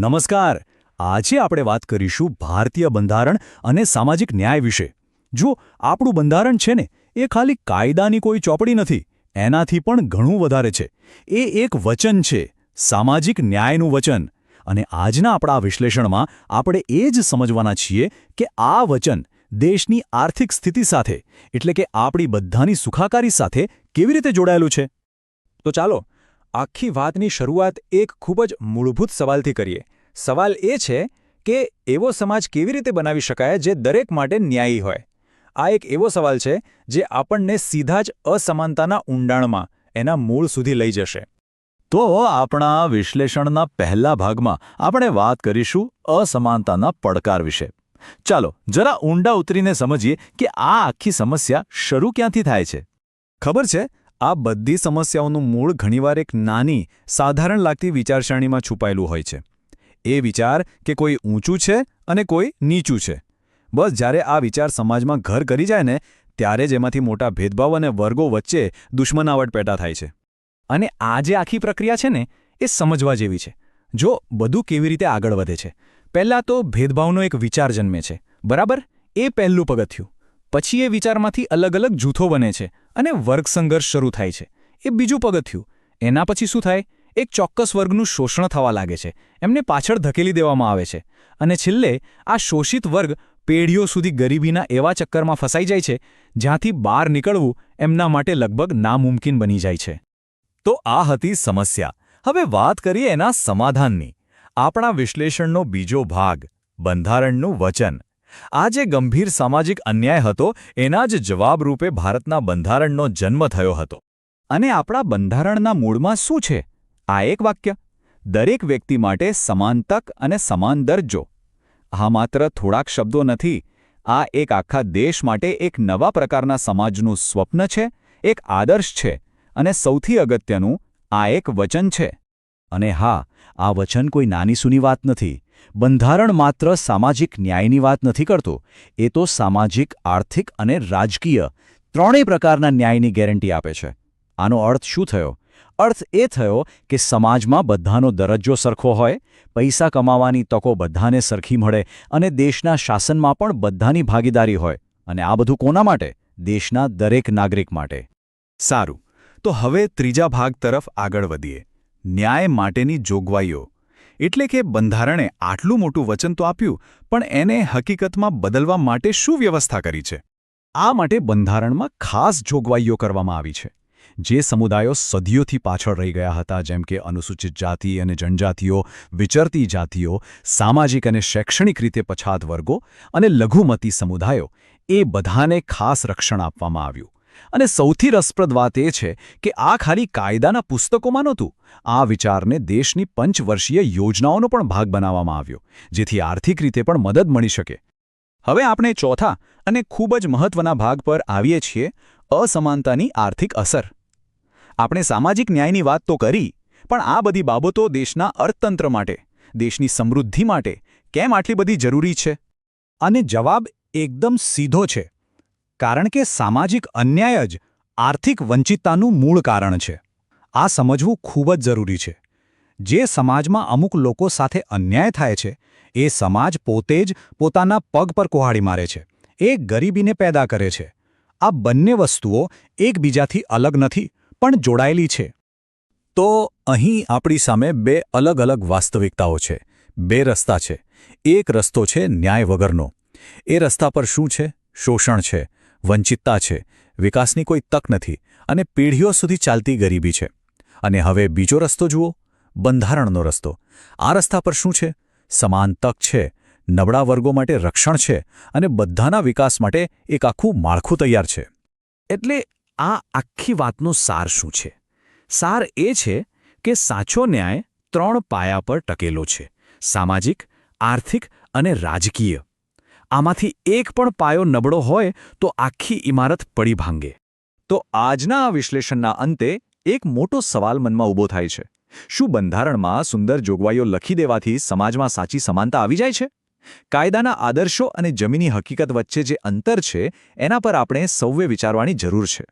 નમસ્કાર. આજે આપણે વાત કરીશું ભારતીય બંધારણ અને સામાજિક ન્યાય વિશે. જો આપણું બંધારણ છે ને, એ ખાલી કાયદાની કોઈ ચોપડી નથી, એનાથી પણ ઘણું વધારે છે. એ એક વચન છે, સામાજિક ન્યાયનું વચન. અને આજના આપણા વિશ્લેષણમાં આપણે એ જ સમજવાના છીએ કે આ વચન દેશની આર્થિક સ્થિતિ સાથે, એટલે કે આપણી બધાની સુખાકારી સાથે કેવી રીતે જોડાયેલું છે. તો ચાલો આખી વાતની શરૂઆત એક ખૂબ જ મૂળભૂત સવાલથી કરીએ. સવાલ એ છે કે એવો સમાજ કેવી રીતે બનાવી શકાય જે દરેક માટે ન્યાયી હોય? આ એક એવો સવાલ છે જે આપણને સીધા જ અસમાનતાના ઊંડાણમાં, એના મૂળ સુધી લઈ જશે. તો આપણા વિશ્લેષણના પહેલા ભાગમાં આપણે વાત કરીશું અસમાનતાના પડકાર વિશે. ચાલો, જરા ઊંડા ઉતરીને સમજીએ કે આ આખી સમસ્યા શરૂ ક્યાંથી થાય છે? ખબર છે? આ બધી સમસ્યાઓનું મૂળ ઘણીવાર એક નાની, સાધારણ લાગતી વિચારસરણીમાં છુપાયેલું હોય છે. એ વિચાર કે કોઈ ઊંચું છે અને કોઈ નીચું છે. બસ જ્યારે આ વિચાર સમાજમાં ઘર કરી જાય ને, ત્યારે જ એમાંથી મોટા ભેદભાવ અને વર્ગો વચ્ચે દુશ્મનાવટ પેટા થાય છે. અને આ જે આખી પ્રક્રિયા છે ને, એ સમજવા જેવી છે. જો બધું કેવી રીતે આગળ વધે છે? પહેલાં તો ભેદભાવનો એક વિચાર જન્મે છે. બરાબર? એ પહેલું પગથિયું. પછી એ વિચારમાંથી અલગ અલગ જૂથો બને છે અને વર્ગ સંઘર્ષ શરૂ થાય છે. એ બીજું પગથિયું. એના પછી શું થાય? એક ચોક્કસ વર્ગનું શોષણ થવા લાગે છે. એમને પાછળ ધકેલી દેવામાં આવે છે. અને છેલ્લે આ શોષિત વર્ગ પેઢીઓ સુધી ગરીબીના એવા ચક્કરમાં ફસાઈ જાય છે, જ્યાંથી બહાર નીકળવું એમના માટે લગભગ નામુમકિન બની જાય છે. તો આ હતી સમસ્યા. હવે વાત કરીએ એના સમાધાનની. આપણા વિશ્લેષણનો બીજો ભાગ બંધારણનું વચન. આ જે ગંભીર સામાજિક અન્યાય હતો, એના જ જવાબરૂપે ભારતના બંધારણનો જન્મ થયો હતો. અને આપણા બંધારણના મૂળમાં શું છે? આ એક વાક્ય. દરેક વ્યક્તિ માટે સમાન તક અને સમાન દરજ્જો. આ માત્ર થોડાક શબ્દો નથી, આ એક આખા દેશ માટે એક નવા પ્રકારના સમાજનું સ્વપ્ન છે, એક આદર્શ છે અને સૌથી અગત્યનું, આ એક વચન છે. અને હા, આ વચન કોઈ નાની સૂની વાત નથી. બંધારણ માત્ર સામાજિક ન્યાયની વાત નથી કરતું. એ તો સામાજિક, આર્થિક અને રાજકીય ત્રણેય પ્રકારના ન્યાયની ગેરંટી આપે છે. આનો અર્થ શું થયો? અર્થ એ થયો કે સમાજમાં બધાનો દરજ્જો સરખો હોય, પૈસા કમાવાની તકો બધાને સરખી મળે અને દેશના શાસનમાં પણ બધાની ભાગીદારી હોય. અને આ બધું કોના માટે? દેશના દરેક નાગરિક માટે. સારું. તો હવે ત્રીજા ભાગ તરફ આગળ વધીએ. ન્યાય માટેની જોગવાઈઓ. એટલે કે બંધારણે આટલું મોટું વચન તો આપ્યું, પણ એને હકીકતમાં બદલવા માટે શું વ્યવસ્થા કરી છે? આ માટે બંધારણમાં ખાસ જોગવાઈઓ કરવામાં આવી છે. જે સમુદાયો સદીઓથી પાછળ રહી ગયા હતા, જેમ કે અનુસૂચિત જાતિ અને જનજાતિઓ, વિચરતી જાતિઓ, સામાજિક અને શૈક્ષણિક રીતે પછાત વર્ગો અને લઘુમતી સમુદાયો, એ બધાને ખાસ રક્ષણ આપવામાં આવ્યું. અને સૌથી રસપ્રદ વાત એ છે કે આ ખાલી કાયદાના પુસ્તકોમાં નહોતું. આ વિચારને દેશની પંચવર્ષીય યોજનાઓનો પણ ભાગ બનાવવામાં આવ્યો, જેથી આર્થિક રીતે પણ મદદ મળી શકે. હવે આપણે ચોથા અને ખૂબ જ મહત્વના ભાગ પર આવીએ છીએ, અસમાનતાની આર્થિક અસર. આપણે સામાજિક ન્યાયની વાત તો કરી, પણ આ બધી બાબતો દેશના અર્થતંત્ર માટે, દેશની સમૃદ્ધિ માટે કેમ આટલી બધી જરૂરી છે? અને જવાબ એકદમ સીધો છે. કારણ કે સામાજિક અન્યાય જ આર્થિક વંચિતતાનું મૂળ કારણ છે. આ સમજવું ખૂબ જ જરૂરી છે. જે સમાજમાં અમુક લોકો સાથે અન્યાય થાય છે, એ સમાજ પોતે જ પોતાના પગ પર કુહાડી મારે છે. એ ગરીબીને પેદા કરે છે. આ બંને વસ્તુઓ એકબીજાથી અલગ નથી, પણ જોડાયેલી છે. તો અહીં આપણી સામે બે અલગ અલગ વાસ્તવિકતાઓ છે. બે રસ્તા છે. એક રસ્તો છે ન્યાય વગરનો. એ રસ્તા પર શું છે? શોષણ છે. વંચિતતા છે, વિકાસની કોઈ તક નથી અને પેઢીઓ સુધી ચાલતી ગરીબી છે. અને હવે બીજો રસ્તો જુઓ, બંધારણનો રસ્તો. આ રસ્તા પર શું છે? સમાન તક છે, નબળા વર્ગો માટે રક્ષણ છે અને બધાના વિકાસ માટે એક આખું માળખું તૈયાર છે. એટલે આ આખી વાતનો સાર શું છે? સાર એ છે કે સાચો ન્યાય ત્રણ પાયા પર ટકેલો છે, સામાજિક, આર્થિક અને રાજકીય. આમાંથી એક પણ પાયો નબળો હોય તો આખી ઇમારત પડી ભાંગે. તો આજના આ વિશ્લેષણના અંતે એક મોટો સવાલ મનમાં ઊભો થાય છે. શું બંધારણમાં સુંદર જોગવાઈઓ લખી દેવાથી સમાજમાં સાચી સમાનતા આવી જાય છે? કાયદાના આદર્શો અને જમીની હકીકત વચ્ચે જે અંતર છે, એના પર આપણે સૌએ વિચારવાની જરૂર છે.